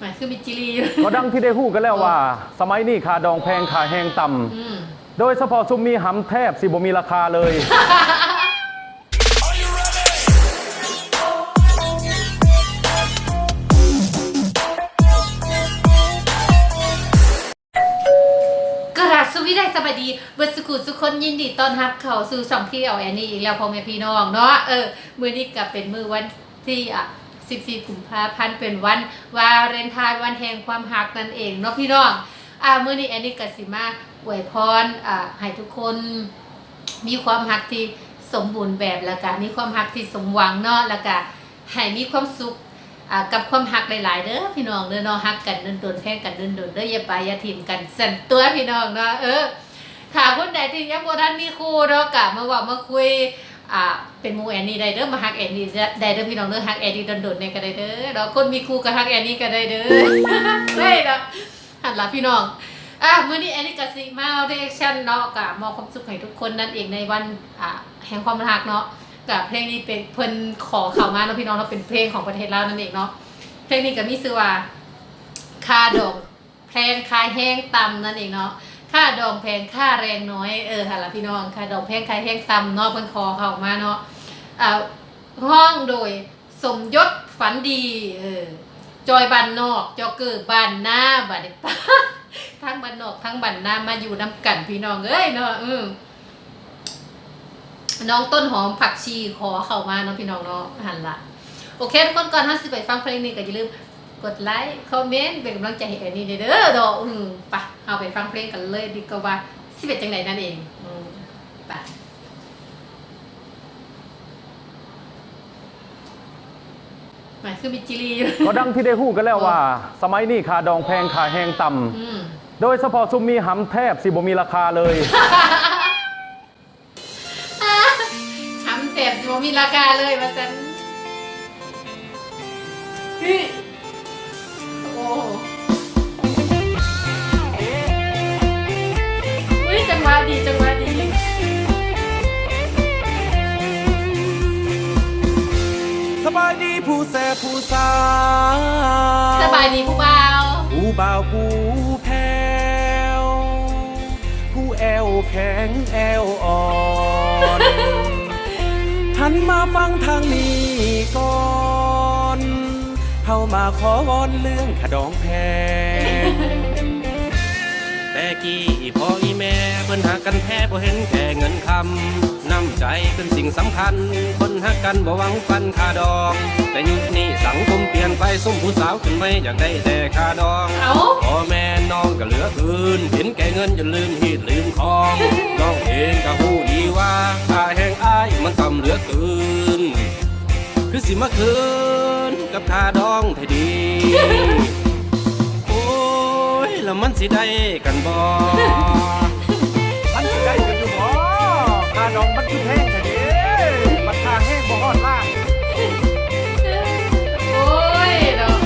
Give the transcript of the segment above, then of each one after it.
หมายคือมิจิลีอยู่ก็ดังที่ได้ฮู้กันแล้วว่า สมัยนี้ค่าดองแพงค่าแห้งต่ำอืมโดยเฉพาะซุมมีหำแทบสิบ่มีราคาเลย กราบสวีได้สบายดีเบิร์ดสกุลสุกคนยินดีต้อนรับเข้าสู่สองพี่เอาแอนนี่อีกแล้วพ่อแม่พี่น้องเนาะเออ มือนี้ก็เป็นมือวันที่อะ 14กุมภาพันธ์เป็นวันวาเลนไทน์วันแห่งความรักนั่นเองเนาะพี่น้องอ่ามือนี้แอนนี่ก็สิมาอวยพรอ่าให้ทุกคนมีความรักที่สมบูรณ์แบบแล้วก็มีความรักที่สมหวังเนาะแล้วก็ให้มีความสุขอ่ากับความรักหลายๆเด้อพี่น้องเด้อเนาะรักกันโดนๆแพ้กันโดนๆเด้ออย่าไปอย่าถิ่มกันสั่นตัวพี่น้องเนาะเออถ้าคนใดที่ยังบ่ทันมีครูเนาะก็มาเว่ามาคุย อ่าเป็นหมู่แอนนี่ได้เด้อมาฮักแอนนี่ได้เด้อพี่น้องเด้อฮักแอนนี่โดนๆเนี่ยก็ได้เด้อเนาะคนมีครูก็ฮักแอนนี่ก็ได้เด้อเฮ้ยเนาะหันละพี่น้องอะมื้อนี้แอนนี่กสิมาเรีแอคชั่นเนาะกับมอบความสุขให้ทุกคนนั่นเองในวันอ่าแห่งความรักเนาะกับเพลงนี้เป็นเพิ่นขอเข้ามาเนาะพี่น้องเนาะเป็นเพลงของประเทศลาวนั่นเองเนาะเพลงนี้ก็มีชื่อว่าค่าดอกแพงค่าแห้งต่ำนั่นเองเนาะ ค่าดอกแพงค่าแรงน้อยเออค่ะละพี่น้องค่าดอกแพงค่าแห้งต่ำเนาะเพิ่นขอเข้ามาเนาะอ่าห้องโดยสมยศฝันดีเออจอยบ้านนอกจอเกิดบ้านหน้าบ้านเด็กป้าทั้งบ้านนอกทั้งบ้านนามาอยู่น้ำกันพี่น้องเอ้ยเนาะอืมน้องต้นหอมผักชีขอเข้ามาเนาะพี่น้องเนาะหันละโอเคทุกคนก่อนท่าสิไปฟังเพลงนี้ก็อย่าลืม กดไลค์คอมเมนต์เป็นกำลังใจให้แอนนี่เด้อเด้ออืมไปเอาไปฟังเพลงกันเลยดีกว่าว่าสิเป็นจังไหนนั่นเองอืมไปหมายคือมิจิลีอยู่ก็ดังที่ได้ฮู้กันแล้วว่า สมัยนี้ค่าดองแพงค่าแห้งต่ำอืมโดยเฉพาะซุมมีหำแทบสิบ่มีราคาเลย ทำเต็มจะมีราคาเลยมาจัน แสบผู้สาวสบายดีผู้บ่าวผู้บ่าวผู้แพ้วผู้แอวแข็งแอวอ่อนหันมาฟังทางนี้ก่อน เข้ามาขอวอนเรื่องขดองแพงแต่ กี้พ่ออีแม่เพิ่นหากันแท้บ่เห็นแค่เงินคำน้ำใจเป็นสิ่งสำคัญ คนหักกันบ่หวังฟันค่าดอง แต่ยุคนี้สังคมเปลี่ยนไปส้มผู้สาวขึ้นไม่อยากได้แต่ค่าดองเอาพ่อแม่น้องก็เหลือเกินเห็นแก่เงินจนลืมฮีดลืมคองน้องเองก็หูดีว่าค่าแห้งอ้ายมันต่ำเหลือเกินคือสิมาคืนกับค่าดองไทยดีโอ้ย แล้วมันสิได้กันบ่มันสิได้กันอยู่บ่ค่าดองมันคือแพงแท้เด้มันค่าแห้งบ่ฮอดล่างโอ้ยเนาะ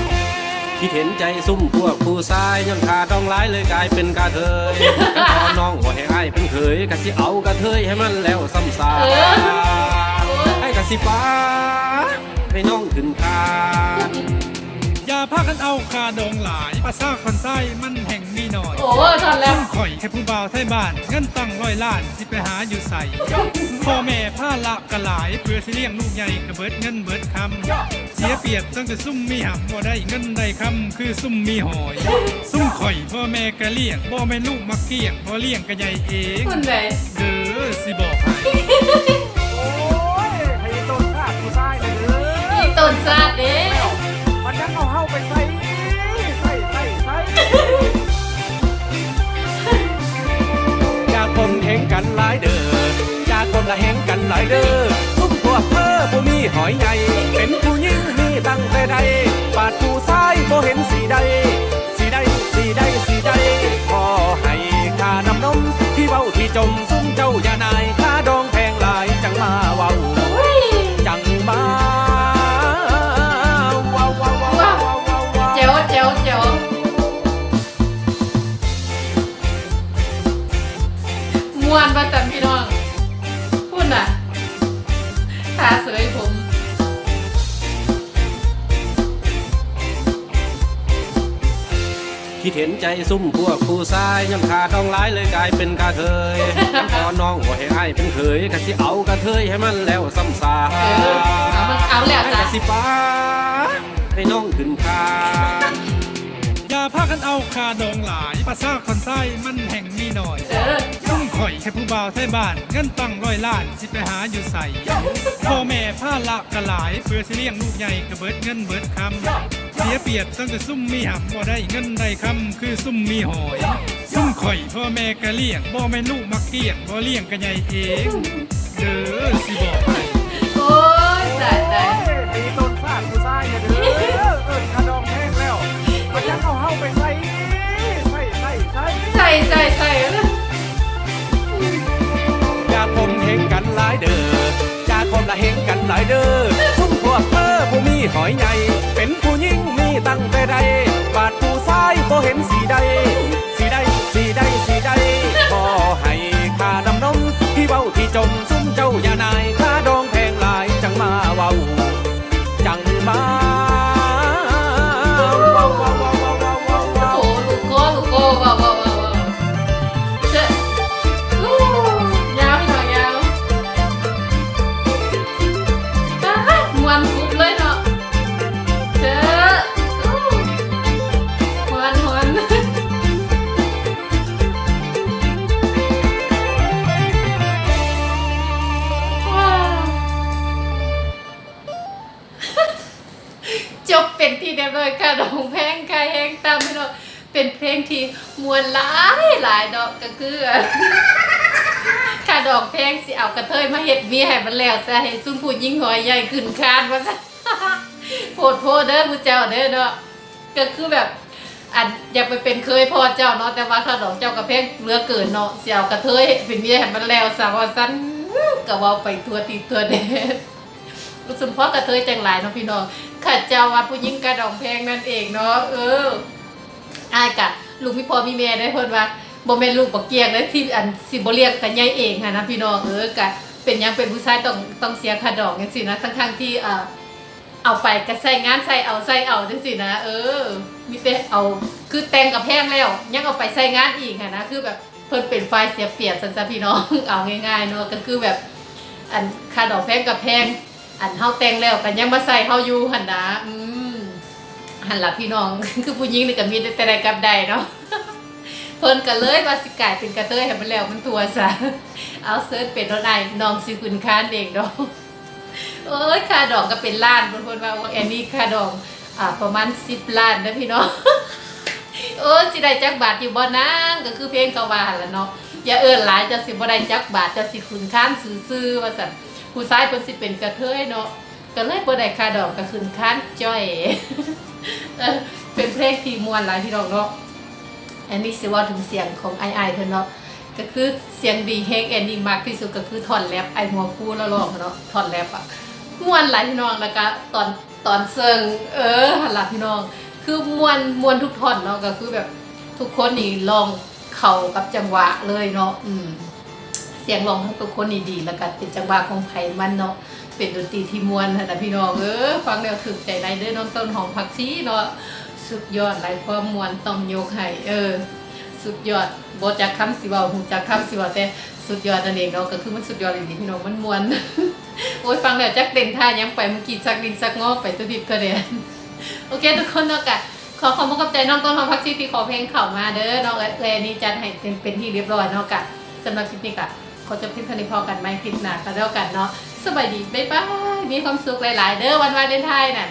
คิดเห็นใจซุ่มพวกผู้ชายย้อนค่าดองร้ายเลยกลายเป็นกาเทยกันพอน้องว่าให้อ้ายเป็นเคยกะสิเอากระเทยให้มันแล้วซ้ำซาให้กะสิป้าให้น้องขึ้นคา พากันเอาคาดองหลายภาษาคนไส้มันแห่งมีหน่อย โอ้ทอนแล้วซึ่งข่อยแค่ผู้บ่าวไทยบ้านเงินตั้งร้อยล้านสิไปหาอยู่ใส่พ่อแม่ผ้าละกะหลายเพื่อสิเลี้ยงลูกใหญ่กระเบิดเงินเบิดคำเสียเปรียบตั้งแต่ซุ่มมีหำบ่ได้เงินได้คำคือซุ่มมีหอย ซุ่มข่อยพ่อแม่กะเลี้ยงบ่แม่นลูกมักเกี้ยงบ่เลี้ยงกะใหญ่เองคุณเลยเด้อสิบอกให้โอ้ยให้ต้นชาติผู้ชายเลยเด้อีอต้นซาดเด้ เด้อซุ่มพวกเธอบ่มีหอยใหญ่เป็นผู้หญิงมีตั้งแต่ใดปาดผู้ชายบ่เห็นสีใดาเสยผม คิดเห็นใจซุ่มพวกผู้ชายยังขาดองร้ายเลยกลายเป็นกระเทยยังพอน้องว่าให้อ้ายเป็นเคยกะสิเอากระเทยให้มันแล้วซ้ำซาเออเอามันเอาแล้วให้จ้ะ กะสิป้าให้น้องขึ้นคานอย่า พากันเอาคาดองหลายภาษาคนไส้มันแห่งมีหน่อยเออซุ่มข่อยแค่ผู้บ่าวไทยบ้าน เงินตั้งร้อยล้านสิไปหาอยู่ใส่พ่อแม่ผ้าละกะหลาย เพื่อสิเลี้ยงลูกใหญ่กระเบิดเงินเบิดคำเสียเปียบตั้งแต่ซุ่มมีหำบ่ได้เงินได้คำคือซุ่มมีหอย ซุ่มข่อยพ่อแม่กะเลี้ยงบ่แม่ลูกมักเกี้ยงบ่เลี้ยงกะใหญ่เองเด้อสิบอกให้โอ้ยตายตายาไปใส่ใส่ใส่ใส่ใส่ใส่ใส่อย่าคมเหงกันหลายเด้ออย่าคมละเหงกันหลายเด้อซุ่มพวกเธอผู้มีหอยใหญ่เป็นผู้หญิงมีตั้งแต่ใดบาดผู้ชายบ่เห็นสีใดสีใดสีใด เป็นที่เรียบร้อยค่ะดองแพงค่ะแห้งตามพี่น้องเป็นเพลงที่มวนหลายหลายดอกก็คือค่ะดอกแพงสิเอากระเทยมาเฮ็ดเมียให้มันแล้วซะให้ซุ่มผู้ยิ่งหอยใหญ่ขึ้นคานว่าซะโพดโพเด้อผู้เจ้าเด้อเนาะก็คือแบบอันอยากไปเป็นเคยพอเจ้าเนาะแต่ว่าข้าดอกเจ้ากระเพงเลือเกินเนาะเสี่ยวกระเทยเป็นเมียให้มันแล้วสาวาสั้นก็เว่าไปทัวทีทั่วเดชรู้สึกพ่อกระเทยจังหลายเนาะพี่น้อง ข้าเจ้าว่าผู้หญิงกระดองแพงนั่นเองเนาะเอออายกะลูกพี่พ่อมีแม่ได้เพิ่นว่าบ่แม่นลูกบ่เกียงเลยที่อันสิบ่เลี้ยงแต่ใหญ่เองค่ะนะพี่น้องเออกะเป็นยังเป็นผู้ชายต้องต้องเสียค่าดอกจังซี่นะทั้งๆที่เอ่าเอาไปก็ใส่งานใส่เอาใส่เอาจังสินะเออ มีแต่เอาคือแต่งกับแพงแล้ว ยังเอาไปใส่งานอีกอะนะคือแบบเพิ่นเป็นไฟเสียเปรียบสันซะพี่น้องเอาง่ายๆเนาะก็คือแบบอันค่าดอกแพงกับแพง อันเฮาแต่งแล้วกันยังมาใส่เฮาอยู่หันนะอืมหันหล่ะพี่น้อง คือผู้หญิงนี่ก็มีแต่ใดกับใดเนาะเพิ่นก็เลยว่าสิกลายเป็นกระเทยให้มันแล้วมันทัวซะเอาเซิร์ชเป็นรถไอ้น้องสิคุณค้านเองเนาะโอ้ยค่าดอกก็เป็นล้านบางคนว่าแอนนี่ค่าดอกอ่าประมาณสิบล้านนะพี่น้องโอ้สิได้จักบาทอยู่บ่นางก็คือเพลงกว่าหั่นล่ะเนาะอย่าเอิ้นหลายจะสิบ่ได้จักบาทจะสิขุนค้านซื่อๆว่าซั่น ผู้ชายเพิ่นสิเป็นกระเทยเนาะก็เลยบ่ได้คาดอกก็ขุนค้านจ้อยเป็นเพลงที่ม่วนหลายพี่น้องเนาะอันนี้สิว่าถึงเสียงของไอไอเพิ่นเนาะก็คือเสียงดีเฮกแอนดี้มากที่สุดก็คือท่อนแรปไอหัวฟูแล้วร้องเนาะท่อนแรปอะม่วนหลายพี่น้องแล้วก็ตอนตอนเซิงเออหันหลังพี่น้อง คือม่วนม่วนทุกท่อนเนาะก็คือแบบทุกคนนี่ลองเข้ากับจังหวะเลยเนาะอืม เสียงร้องของทุกคนนี่ดีแล้วก็เป็นจังหวะของไผมันเนาะเป็นดนตรีที่มวนนะพี่น้องเออฟังแล้วถึกใจในเด้อน้องต้นหอมผักชีเนาะสุดยอดหลายความมวนต้องยกให้เออ สุดยอดบจากคำสิเวาหูจากคำสิเวาแต่สุดยอดนั่นเองเนาะก็คือมันสุดยอดเลยดีพี่น้องมันมวนโอ้ยฟังแล้วจักเด่นท่ายังไปเมื่อกี้สักดินสักงอไปตัวดิบตัวเด่นโอเคทุกคนเนาะกะขอขอบคุณกับใจน้องต้นหอมพักชีที่ขอเพลงเข่ามาเด้อน้องเออนี่จัดให้เป็นเป็นที่เรียบร้อยเนาะกะสำหรับคลิปนี้กะ เขาจะพิมพ์นิพอกันไหมคลิปหน้าก็แล้วกันเนาะสบายดีบ๊ายบายมีความสุขหลาย ๆ เด้อวันวาเลนไทน์น่ะ